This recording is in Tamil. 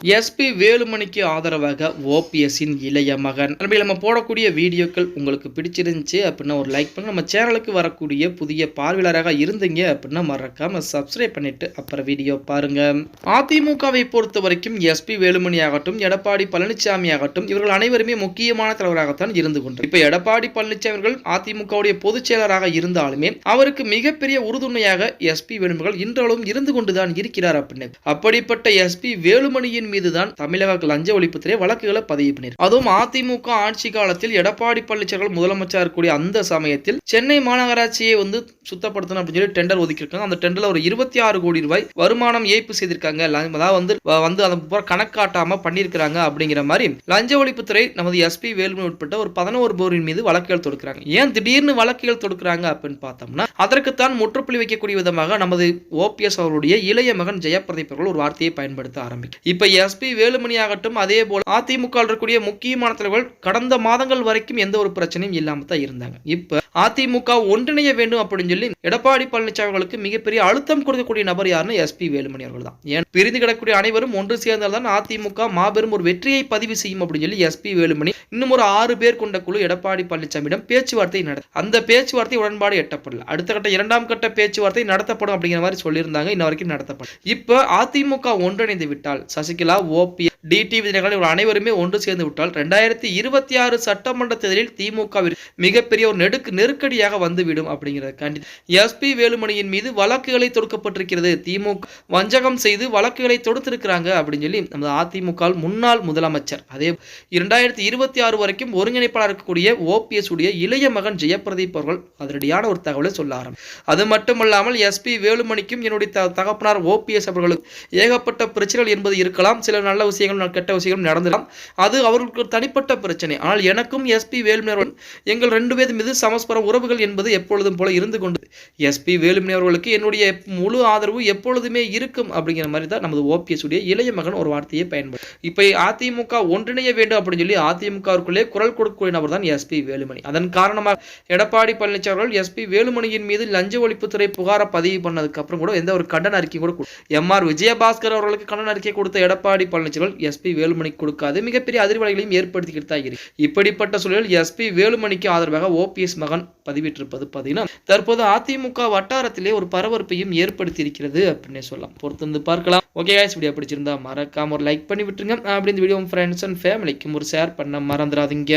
எஸ்பி வேலுமணிக்கு ஆதரவாக ஓபிஎஸ்ஸின் இளைய மகன். நண்பர்களே, நம்ம போடக்கூடிய வீடியோக்கள் உங்களுக்கு பிடிச்சிருந்துச்சு அப்படின்னா ஒரு லைக் பண்ணி நம்ம சேனலுக்கு வரக்கூடிய புதிய பார்வையாளராக இருந்தீங்க அப்படின்னா மறக்காம சப்ஸ்கிரைப் பண்ணிட்டு அப்புறம் வீடியோ பாருங்க. அதிமுகவை பொறுத்த வரைக்கும் எஸ்பி வேலுமணி ஆகட்டும் எடப்பாடி பழனிசாமி ஆகட்டும் இவர்கள் அனைவருமே முக்கியமான தலைவராகத்தான் இருந்து கொண்டு இப்போ எடப்பாடி பழனிசாமி அவர்கள் அதிமுகவுடைய பொதுச் செயலராக இருந்தாலுமே அவருக்கு மிகப்பெரிய உறுதுணையாக எஸ்பி வேலுமணிகள் இன்றளவும் இருந்து கொண்டுதான் இருக்கிறார் அப்படின்னு. அப்படிப்பட்ட எஸ்பி வேலுமணியின் மீதுதான் தமிழக லஞ்ச ஒழிப்புத்துறை வழக்குகளை பதிவு பண்ணியிருக்கு. அதுவும் அதிமுக ஆட்சி காலத்தில் எடப்பாடி பழனிசாமி முதலமைச்சர் கூடிய அந்த சமயத்தில் சென்னை மாநகராட்சியை வந்து சுத்தப்படுத்தணும் அப்படின்னு சொல்லி டெண்டர் ஒதுக்கியிருக்காங்க. அந்த டெண்டர்ல ஒரு இருபத்தி ஆறு கோடி ரூபாய் வருமானம் ஏய்ப்பு செய்திருக்காங்க. அதாவது வந்து வந்து அதை பூரா கணக்காட்டாம பண்ணியிருக்கிறாங்க அப்படிங்கிற மாதிரி லஞ்ச ஒழிப்புத்துறை நமது எஸ்பி வேலுமணி உட்பட்ட ஒரு பதினோரு போரின் மீது வழக்குகள் தொடுக்கிறாங்க. ஏன் திடீர்னு வழக்குகள் தொடுக்கிறாங்க அப்படின்னு பார்த்தோம்னா அதற்குத்தான் முற்றுப்புள்ளி வைக்கக்கூடிய விதமாக நமது ஓபிஎஸ் அவருடைய இளைய மகன் ஜெயப்பிரதீப் அவர்கள் ஒரு வார்த்தையை பயன்படுத்த ஆரம்பிக்கும் இப்ப எஸ்பி வேலுமணி ஆகட்டும் அதே போல அதிமுக இருக்கக்கூடிய முக்கியமான தலைவர்கள் கடந்த மாதங்கள் வரைக்கும் எந்த ஒரு பிரச்சனையும் இல்லாம தான் இருந்தாங்க. இப்ப அதிமுக ஒன்றிணைய வேண்டும் அப்படின்னு சொல்லி எடப்பாடி பழனிசாமி அவர்களுக்கு மிகப்பெரிய அழுத்தம் கொடுக்கக்கூடிய நபர் யாருன்னா எஸ்பி வேலுமணி அவர்கள் தான். ஏன்? பிரிந்து கிடக்கக்கூடிய அனைவரும் ஒன்று சேர்ந்தால் தான் அதிமுக மாபெரும் ஒரு வெற்றியை பதிவு செய்யும் அப்படின்னு சொல்லி எஸ்பி வேலுமணி இன்னும் ஒரு ஆறு பேர் கொண்ட குழு எடப்பாடி பழனிசாமியிடம் பேச்சுவார்த்தை நடத்த அந்த பேச்சுவார்த்தை உடன்பாடு எட்டப்படல. அடுத்த கட்ட இரண்டாம் கட்ட பேச்சுவார்த்தை நடத்தப்படும் அப்படிங்கிற மாதிரி சொல்லியிருந்தாங்க. இன்ன வரைக்கும் நடத்தப்படும் இப்ப அதிமுக ஒன்றிணைந்து விட்டால் சசிகலா ஓபி டிடி விஜயகாந்த் இவர்கள் அனைவருமே ஒன்று சேர்ந்து விட்டால் ரெண்டாயிரத்தி இருபத்தி ஆறு சட்டமன்ற தேர்தலில் திமுகவிற்கு மிகப்பெரிய ஒரு நெடுக்கு நெருக்கடியாக வந்துவிடும் அப்படிங்கிறதுக்காண்டி எஸ்பி வேலுமணியின் மீது வழக்குகளை தொடுக்கப்பட்டிருக்கிறது. திமுக வஞ்சகம் செய்து வழக்குகளை தொடுத்திருக்கிறாங்க அப்படின்னு சொல்லி நமது அதிமுக முன்னாள் முதலமைச்சர். அதே இரண்டாயிரத்தி இருபத்தி ஆறு வரைக்கும் ஒருங்கிணைப்பாளர் இருக்கக்கூடிய ஓபிஎஸ் உடைய இளைய மகன் ஜெயப்பிரதீப் அவர்கள் அதிரடியான ஒரு தகவலை சொல்ல ஆரம்பி அது மட்டுமல்லாமல் எஸ்பி வேலுமணிக்கும் என்னுடைய த- தகப்பனார் ஓபிஎஸ் அவர்களுக்கு ஏகப்பட்ட பிரச்சனைகள் என்பது இருக்கலாம். சில நல்ல விஷயங்கள் கெட்ட விஷயங்களும் நடந்திருக்கலாம். அது அவர்களுக்கு தனிப்பட்ட பிரச்சனை. ஆனால் எனக்கும் எஸ்பி வேலுமணி அவர்கள் எங்கள் ரெண்டு பேர் மீது சமஸ்பர உறவுகள் என்பது எப்பொழுதும் போல இருந்து கொண்டு எஸ்பி வேலுமணி அவர்களுக்கு என்னுடைய முழு ஆதரவு எப்பொழுதுமே இருக்கும் அப்படிங்கிற மாதிரி தான் நமது ஓபிஎஸ் உடைய இளைய மகன் ஒரு வார்த்தையை பயன்படுத்தும் இப்போ அதிமுக ஒன்றிணைய வேண்டும் அப்படின்னு சொல்லி அதிமுகவுக்குள்ளே குரல் கொடுக்கக்கூடிய நபர் தான் எஸ்பி வேலுமணி. அதன் காரணமாக எடப்பாடி பழனிசாமி அவர்கள் எஸ்பி வேலுமணியின் மீது லஞ்ச ஒழிப்புத்துறை புகாரை பதிவு பண்ணதுக்கு அப்புறம் கூட எந்த ஒரு கண்டன அறிக்கை கூட எம் ஆர் விஜயபாஸ்கர் அவர்களுக்கு கண்டன அறிக்கை கொடுத்த எடப்பாடி பழனிசாமி எஸ்பி வேலுமணிக்கு கொடுக்காது. மிகப்பெரிய அதிர்வலைகளையும் ஏற்படுத்திக்கிட்டு தான் இருக்கு. இப்படிப்பட்ட சூழலில் எஸ்பி வேலுமணிக்கு ஆதரவாக ஓபிஎஸ் மகன் பதிவிட்டிருப்பது பார்த்தீங்கன்னா தற்போது அதிமுக வட்டாரத்திலே ஒரு பரபரப்பையும் ஏற்படுத்தி இருக்கிறது அப்படின்னே சொல்லலாம். பொறுத்து வந்து பார்க்கலாம். ஓகே காய்ஸ் வீடியோ பிடிச்சிருந்தா மறக்காம ஒரு லைக் பண்ணி விட்டுருங்க. அப்படி இந்த வீடியோ ஃப்ரெண்ட்ஸ் அண்ட் ஃபேமிலிக்கும் ஒரு ஷேர் பண்ண மறந்துடாதீங்க.